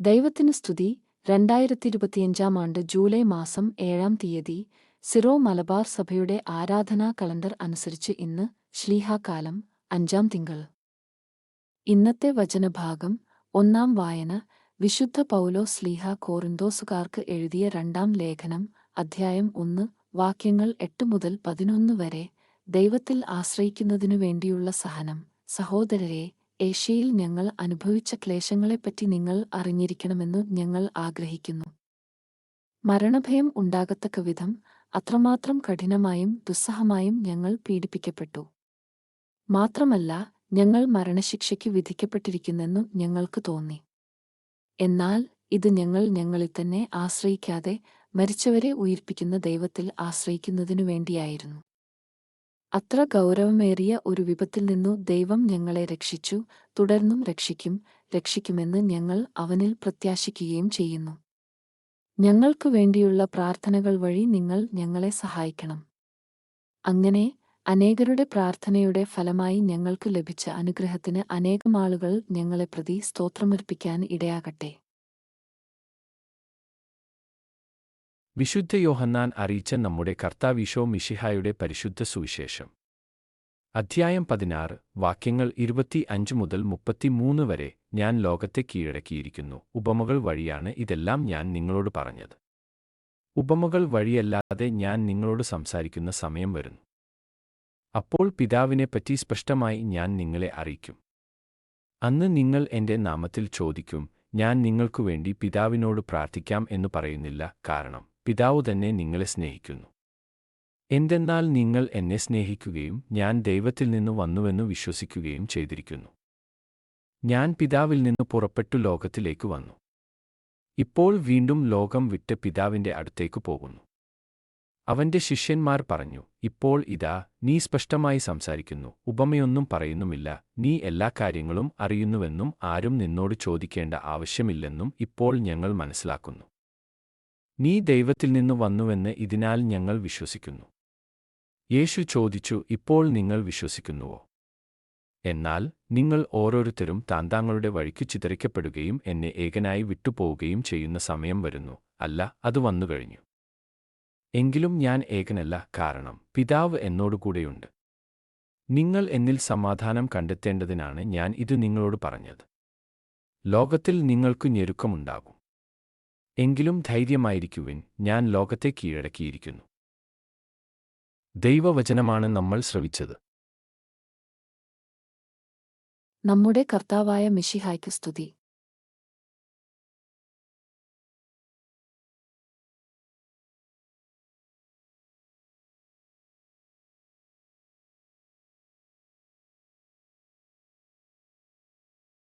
ദൈവത്തിന് സ്തുതി. രണ്ടായിരത്തി ഇരുപത്തിയഞ്ചാം ആണ്ട് ജൂലൈ മാസം ഏഴാം തീയതി സിറോ മലബാർ സഭയുടെ ആരാധനാ കലണ്ടർ അനുസരിച്ച് ഇന്ന് ശ്ലീഹാകാലം അഞ്ചാം തിങ്കൾ. ഇന്നത്തെ വചനഭാഗം ഒന്നാം വായന വിശുദ്ധ പൗലോ സ്ലീഹ കോറിന്തോസുകാർക്ക് എഴുതിയ രണ്ടാം ലേഖനം അധ്യായം ഒന്ന് വാക്യങ്ങൾ എട്ട് മുതൽ പതിനൊന്ന് വരെ ദൈവത്തിൽ ആശ്രയിക്കുന്നതിനു വേണ്ടിയുള്ള സഹനം. സഹോദരരെ ഏഷ്യയിൽ ഞങ്ങൾ അനുഭവിച്ച ക്ലേശങ്ങളെപ്പറ്റി നിങ്ങൾ അറിഞ്ഞിരിക്കണമെന്നു ഞങ്ങൾ ആഗ്രഹിക്കുന്നു. മരണഭയം ഉണ്ടാകത്തക്ക വിധം അത്രമാത്രം കഠിനമായും ദുസ്സഹമായും ഞങ്ങൾ പീഡിപ്പിക്കപ്പെട്ടു. മാത്രമല്ല ഞങ്ങൾ മരണശിക്ഷയ്ക്ക് വിധിക്കപ്പെട്ടിരിക്കുന്നെന്നു ഞങ്ങൾക്ക് തോന്നി. എന്നാൽ ഇത് ഞങ്ങൾ ഞങ്ങളിൽ തന്നെ ആശ്രയിക്കാതെ മരിച്ചവരെ ഉയിർപ്പിക്കുന്ന ദൈവത്തിൽ ആശ്രയിക്കുന്നതിനു വേണ്ടിയായിരുന്നു. അത്ര ഗൗരവമേറിയ ഒരു വിപത്തിൽ നിന്നു ദൈവം ഞങ്ങളെ രക്ഷിച്ചു തുടർന്നും രക്ഷിക്കും രക്ഷിക്കുമെന്ന് ഞങ്ങൾ അവനിൽ പ്രത്യാശിക്കുകയും ചെയ്യുന്നു. ഞങ്ങൾക്കു വേണ്ടിയുള്ള പ്രാർത്ഥനകൾ വഴി നിങ്ങൾ ഞങ്ങളെ സഹായിക്കണം. അങ്ങനെ അനേകരുടെ പ്രാർത്ഥനയുടെ ഫലമായി ഞങ്ങൾക്ക് ലഭിച്ച അനുഗ്രഹത്തിന് അനേകം ആളുകൾ ഞങ്ങളെ പ്രതി സ്തോത്രമർപ്പിക്കാൻ ഇടയാകട്ടെ. വിശുദ്ധ യോഹന്നാൻ അറിയിച്ച നമ്മുടെ കർത്താവിശോ മിഷിഹായുടെ പരിശുദ്ധ സുവിശേഷം. അധ്യായം പതിനാറ് വാക്യങ്ങൾ ഇരുപത്തി അഞ്ച് മുതൽ മുപ്പത്തിമൂന്ന് വരെ ഞാൻ ലോകത്തെ കീഴടക്കിയിരിക്കുന്നു. ഉപമകൾ വഴിയാണ് ഇതെല്ലാം ഞാൻ നിങ്ങളോട് പറഞ്ഞത്. ഉപമകൾ വഴിയല്ലാതെ ഞാൻ നിങ്ങളോട് സംസാരിക്കുന്ന സമയം വരുന്നു. അപ്പോൾ പിതാവിനെപ്പറ്റി സ്പഷ്ടമായി ഞാൻ നിങ്ങളെ അറിയിക്കും. അന്ന് നിങ്ങൾ എന്റെ നാമത്തിൽ ചോദിക്കും ഞാൻ നിങ്ങൾക്കു വേണ്ടി പിതാവിനോട് പ്രാർത്ഥിക്കാം എന്നു പറയുന്നില്ല കാരണം. പിതാവ് തന്നെ നിങ്ങളെ സ്നേഹിക്കുന്നു. എന്തെന്നാൽ നിങ്ങൾ എന്നെ സ്നേഹിക്കുകയും ഞാൻ ദൈവത്തിൽ നിന്ന് വന്നുവെന്ന് വിശ്വസിക്കുകയും ചെയ്തിരിക്കുന്നു. ഞാൻ പിതാവിൽ നിന്ന് പുറപ്പെട്ടു ലോകത്തിലേക്ക് വന്നു. ഇപ്പോൾ വീണ്ടും ലോകം വിട്ട് പിതാവിന്റെ അടുത്തേക്ക് പോകുന്നു. അവന്റെ ശിഷ്യന്മാർ പറഞ്ഞു ഇപ്പോൾ ഇതാ നീ സ്പഷ്ടമായി സംസാരിക്കുന്നു ഉപമയൊന്നും പറയുന്നുമില്ല നീ എല്ലാ കാര്യങ്ങളും അറിയുന്നുവെന്നും ആരും നിന്നോട് ചോദിക്കേണ്ട ആവശ്യമില്ലെന്നും ഇപ്പോൾ ഞങ്ങൾ മനസ്സിലാക്കുന്നു. നീ ദൈവത്തിൽ നിന്ന് വന്നുവെന്ന് ഇതിനാൽ ഞങ്ങൾ വിശ്വസിക്കുന്നു. യേശു ചോദിച്ചു ഇപ്പോൾ നിങ്ങൾ വിശ്വസിക്കുന്നുവോ? എന്നാൽ നിങ്ങൾ ഓരോരുത്തരും താന്താങ്ങളുടെ വഴിക്ക് ചിതറിക്കപ്പെടുകയും എന്നെ ഏകനായി വിട്ടുപോവുകയും ചെയ്യുന്ന സമയം വരുന്നു അല്ല അത് വന്നുകഴിഞ്ഞു. എങ്കിലും ഞാൻ ഏകനല്ല കാരണം പിതാവ് എന്നോടുകൂടെയുണ്ട്. നിങ്ങൾ എന്നിൽ സമാധാനം കണ്ടെത്തേണ്ടതിനാണ് ഞാൻ ഇത് നിങ്ങളോട് പറഞ്ഞത്. ലോകത്തിൽ നിങ്ങൾക്കു ഞെരുക്കമുണ്ടാകും. എങ്കിലും ധൈര്യമായിരിക്കുവിൻ. ഞാൻ ലോകത്തെ കീഴടക്കിയിരിക്കുന്നു. ദൈവവചനമാണ് നമ്മൾ ശ്രവിച്ചത്. നമ്മുടെ കർത്താവായ മിഷിഹായ്ക്ക് സ്തുതി.